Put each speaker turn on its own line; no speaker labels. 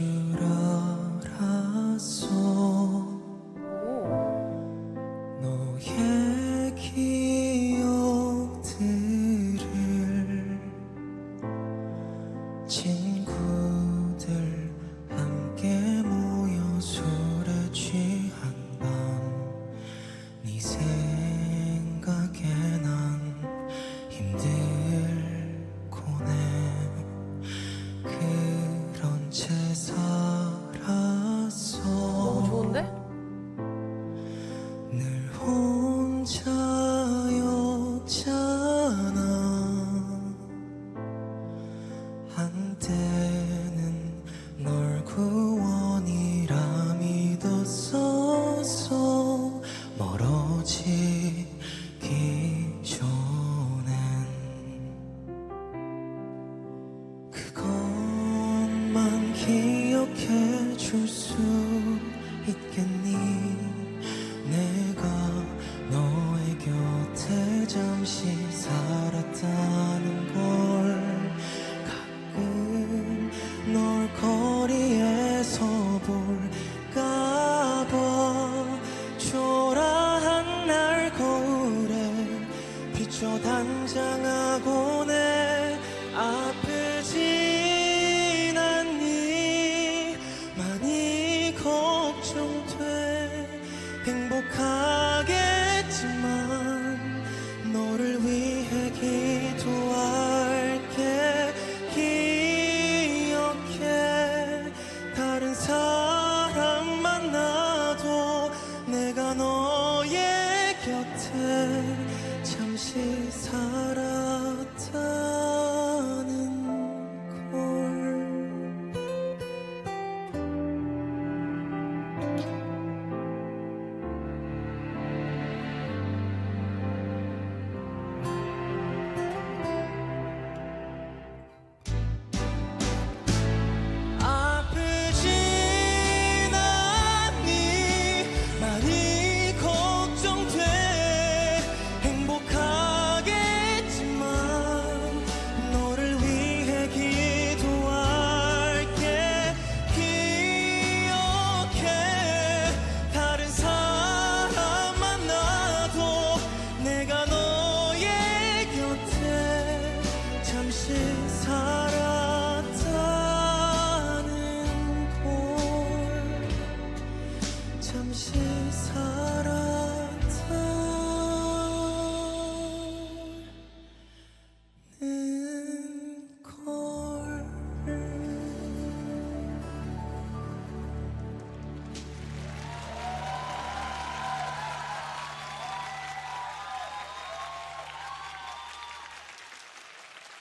줄 알았어 너의 기억들을 번만 기억해 줄 수 있겠니? 내가 너의 곁에 잠시 살았다는 걸 가끔 널 거리에서 볼까 봐 초라한 날 거울에 비춰 단장하고 내 아프지